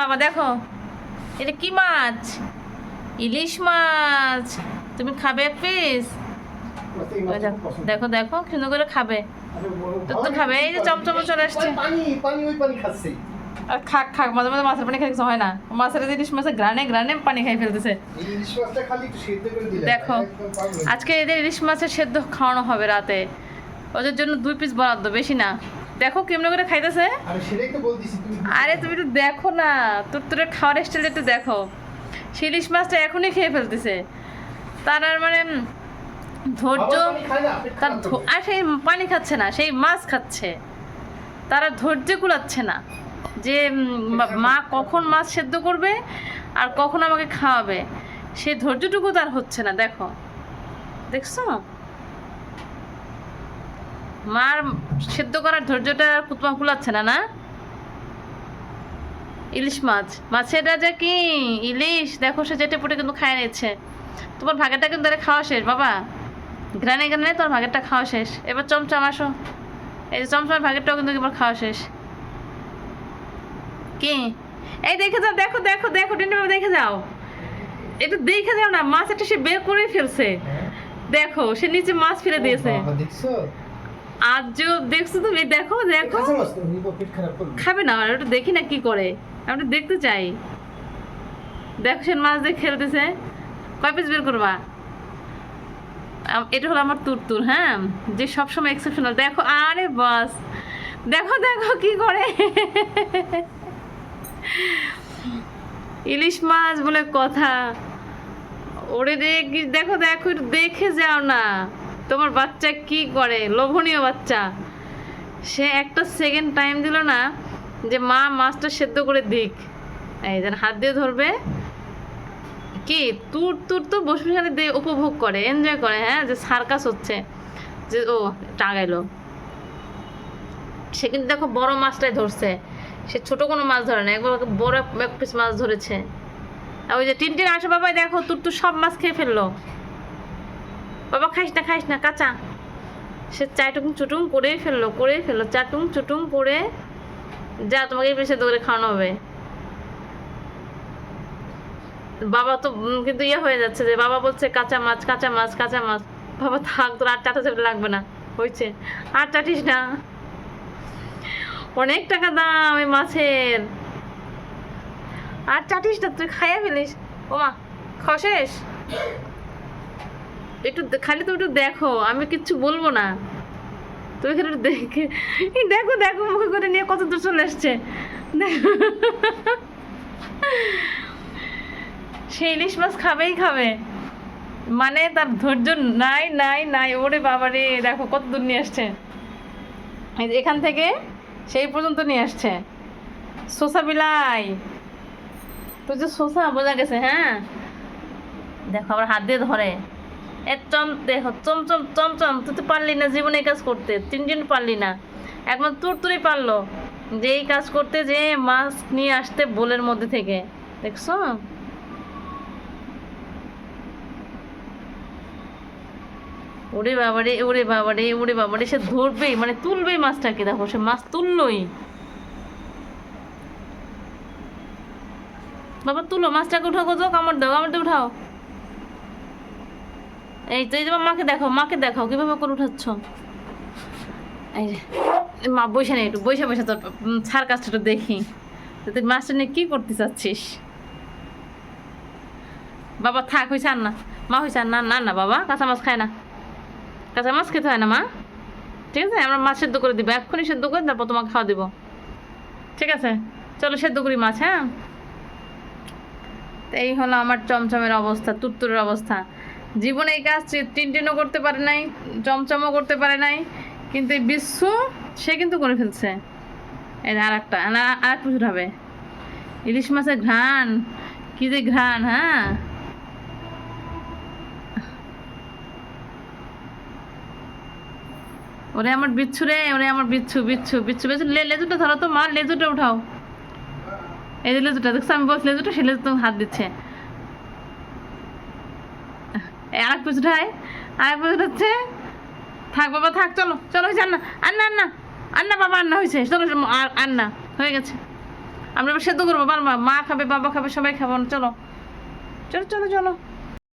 বাবা দেখো। এটা কি মাছ? ইলিশ মাছ। তুমি খাবে এক পিস দেখো দেখো সুন্দর করে খাবে। তো তো খাবে এই যে চমচমে চলে আসছে। আর খাক খাক মাঝে মাঝে মাছের পানি কিছু হয় না। মাছের ইলিশ মাছের গ্রানে গ্রানে পানি খাই ফেলতেছে। দেখো আজকে এদের ইলিশ মাছের সেদ্ধ খাওয়ানো হবে রাতে। ওদের জন্য দুই পিস বরাদ্দ বেশি না। দেখো কেমন করে খাইতেছে। আরে তুমি একটু দেখো না তোর তোর খাওয়ার স্টাইল একটু দেখো। ইলিশ মাছটা এখনই খেয়ে ফেলতেছে। তার আর মানে ধৈর্য তার। আর সেই পানি খাচ্ছে না সেই মাছ খাচ্ছে। তারা ধৈর্য কুলাচ্ছে না যে মা- মা কখন মাছ সেদ্ধ করবে আর কখন আমাকে খাওয়াবে। সেই ধৈর্যটুকু তার হচ্ছে না দেখো। দেখছ? মার সেদ্ধ করার ধৈর্যটা কুতমা কুলাচ্ছে না না? ইলিশ মাছ। মাছের রাজা কি? ইলিশ? দেখো সে যেটে পুটে কিন্তু খায় নিচ্ছে। তোমার ভাগেরটা কিন্তু আরে খাওয়া শেষ বাবা। গ্রানে গ্রানে তোমার ভাগেরটা খাওয়া শেষ। এবার চমচম আসো। এই যে চমচমের ভাগেরটাও কিন্তু এবার খাওয়া শেষ। কি? এই দেখে যাও দেখো দেখো দেখো টিন্টু বাবা দেখে যাও। একটু দেখে যাও না মাছ একটা সে বের করে ফেলছে। দেখো সে নিচে মাছ ফেলে দিয়েছে। দেখছ? আজ দেখছ তুমি? দেখো দেখো। খাবে না আর ওটা দেখি না কি করে। আমি দেখতে চাই। দেখো সে মাছ দিয়ে খেলতেছে। কয় পিস বের করবা? এটা হলো আমার তুরতুর হ্যাঁ? যে সবসময় এক্সেপশনাল দেখো আরে বাস। দেখো দেখো কি করে। ইলিশ মাছ বলে কথা। ওরে দেখো দেখো একটু দেখে যাও না। তোমার বাচ্চা কি করে? লোভনীয় বাচ্চা। সে একটা সেকেন্ড টাইম দিল না যে মা মাছটা সেদ্ধ করে দিক। এই যেন হাত দিয়ে ধরবে। কি? তুর তুর তো বসে বসে দিয়ে উপভোগ করে এনজয় করে হ্যাঁ? যে সার্কাস হচ্ছে। যে ও টাঙাইলো সে কিন্তু দেখো বড় মাছটাই ধরছে। সে ছোট কোনো মাছ ধরে না, একবার বড় এক পিস মাছ ধরেছে। আর ওই যে টিনটিন আসে বাবা দেখো, তুর তুর সব মাছ খেয়ে ফেলল। বাবা, খাইস না খাইস না, কাঁচা। সে চাটুং চুটুং করেই ফেলল করেই ফেলল। চাটুং চুটুং করে যা তোমাকে পেশে দৌড়ে খাওয়ানো হবে। বাবা তো কিন্তু ইয়ে হয়ে যাচ্ছে যে, বাবা বলছে, কাঁচা মাছ কাঁচা মাছ কাঁচা মাছ। বাবা, থাক, তোর আর চাটা চাটা লাগবে না। হয়েছে। আর চাটিস না। অনেক টাকা দাম এই মাছের। আর চাটিস না, তুই খাইয়া ফেলিস। ও মা খাওয়া শেষ? একটু খালি তো একটু দেখো, আমি কিচ্ছু বলব না। তুমি খালি দেখে দেখো দেখো, মুখে করে নিয়ে কত দূর চলে আসছে। সে ইলিশ মাছ খাবেই খাবে। মানে তার ধৈর্য নাই নাই নাই। ওরে বাবা রে দেখো কত দূর নিয়ে আসছে। এখান থেকে সেই পর্যন্ত নিয়ে আসছে। শোষা বিলাই। তো যে শোষা বোঝা গেছে হ্যাঁ? দেখো, আবার হাত দিয়ে ধরে। এ চম দেখো চমচম চমচম তুই তো পারলি না জীবনে কাজ করতে, তিনজন পারলি না। একমাত্র তুর তুই পারল যে এই কাজ করতে, যে মাছ নিয়ে আসতে বোলের মধ্যে থেকে, দেখছ? ওরে বাবারে ওরে বাবারে ওরে বাবারে, সে ধরবেই মানে তুলবেই মাছটাকে দেখো, সে মাছ তুললোই। বাবা, তুলো মাছটাকে উঠাও কোথাও কামড় দাও, কামড় দিয়ে উঠাও। এই তো, এই যে মাকে দেখাও মাকে দেখাও, কীভাবে করে উঠাচ্ছ? এই যে, মা বসে নেই একটু, বসে বসে তোর ছাড় কাজটা একটু দেখি। তুই মাছটা নিয়ে কী করতে চাচ্ছিস? বাবা, থাক হয়েছে আর না। মা হয়েছে আর না না না, বাবা, কাঁচা মাছ খায় না। কাঁচা মাছ খেতে হয় না, মা? ঠিক আছে, আমরা মাছ সেদ্ধ করে দিব, এক্ষুনি সেদ্ধ করে তারপর তোমাকে খাওয়া দিব। ঠিক আছে, চলো সেদ্ধ করি মাছ হ্যাঁ? এই হলো আমার চমচমের অবস্থা তুত্তুরের অবস্থা। জীবনে এই কাজ টিনটিনও করতে পারে নাই, চমচমও করতে পারে নাই, কিন্তু এই বিশ্ব সে কিন্তু করে ফেলছে। এই আর একটা আর এক বছর হবে। ইলিশ মাছের ঘ্রাণ, কি যে ঘ্রাণ হ্যাঁ? ওরে আমার বিচ্ছু রে, ওরে আমার বিচ্ছু বিচ্ছু বিচ্ছু বিচ্ছু লেজুটা ধরো তো মার লেজুটা উঠাও। এই যে লেজুটা, দেখছ আমি বলছি লেজুটা, সে লেজু তো হাত দিচ্ছে। পিছু উঠায় আরেক পিছু হচ্ছে থাক বাবা, থাক, চলো চলো, হয়েছে আন্না আন্না আন্না আন্না বাবা, আন্না হয়েছে চলো, আর আন্না, হয়ে গেছে। আমরা এবার সেদ্ধ করব, বাবা, মা খাবে, বাবা খাবে, সবাই খাব, চলো চলো চলো চলো।